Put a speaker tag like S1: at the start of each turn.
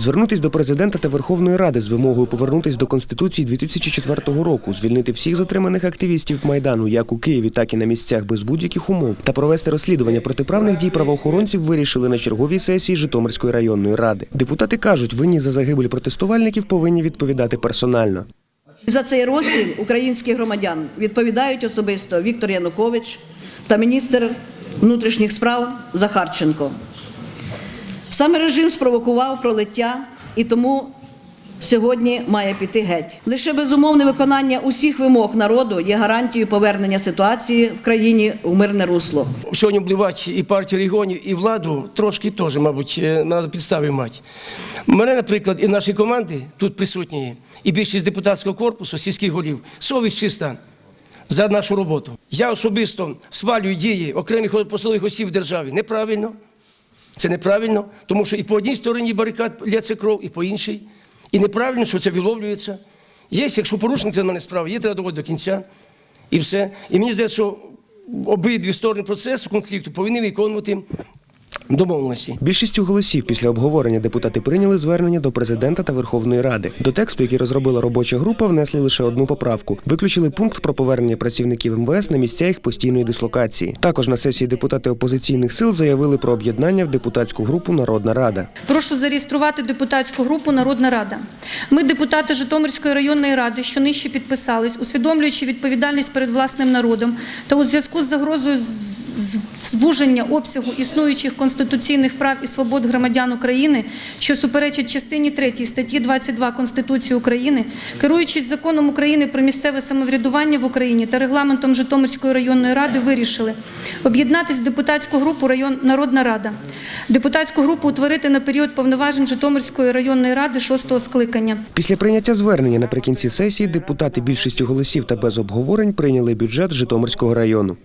S1: Звернутись до президента та Верховної Ради з вимогою повернутись до Конституції 2004 року, звільнити всіх затриманих активістів Майдану як у Києві, так і на місцях без будь-яких умов та провести розслідування протиправних дій правоохоронців вирішили на черговій сесії Житомирської районної ради. Депутати кажуть, винні за загибель протестувальників повинні відповідати персонально.
S2: За цей розстріл українських громадян відповідають особисто Віктор Янукович та міністр внутрішніх справ Захарченко. Саме режим спровокував пролиття і тому сьогодні має піти геть. Лише безумовне виконання усіх вимог народу є гарантією повернення ситуації в країні у мирне русло.
S3: Сьогодні вбивати і партію регіонів, і владу трошки теж, мабуть, треба підстави мати. Мене, наприклад, і наші команди тут присутні, і більшість депутатського корпусу, сільських голів, совість чиста за нашу роботу. Я особисто свалюю дії окремих посадових осіб в державі. Неправильно. Це неправильно, тому що і по одній стороні барикад лється кров, і по іншій. І неправильно, що це виловлюється. Є, якщо порушник це на мене справа, є треба доводити до кінця. І все. І мені здається, що обидві сторони процесу конфлікту повинні виконувати домовленості.
S1: Більшістю голосів після обговорення депутати прийняли звернення до президента та Верховної Ради. До тексту, який розробила робоча група, внесли лише одну поправку. Виключили пункт про повернення працівників МВС на місця їх постійної дислокації. Також на сесії депутати опозиційних сил заявили про об'єднання в депутатську групу Народна Рада.
S4: Прошу зареєструвати депутатську групу Народна Рада. Ми, депутати Житомирської районної ради, що нижче підписались, усвідомлюючи відповідальність перед власним народом та у зв'язку з загрозою звуження обсягу існуючих конституційних прав і свобод громадян України, що суперечить частині 3 статті 22 Конституції України, керуючись законом України про місцеве самоврядування в Україні та регламентом Житомирської районної ради, вирішили об'єднатись в депутатську групу район Народна Рада. Депутатську групу утворити на період повноважень Житомирської районної ради шостого скликання.
S1: Після прийняття звернення наприкінці сесії депутати більшістю голосів та без обговорень прийняли бюджет Житомирського району.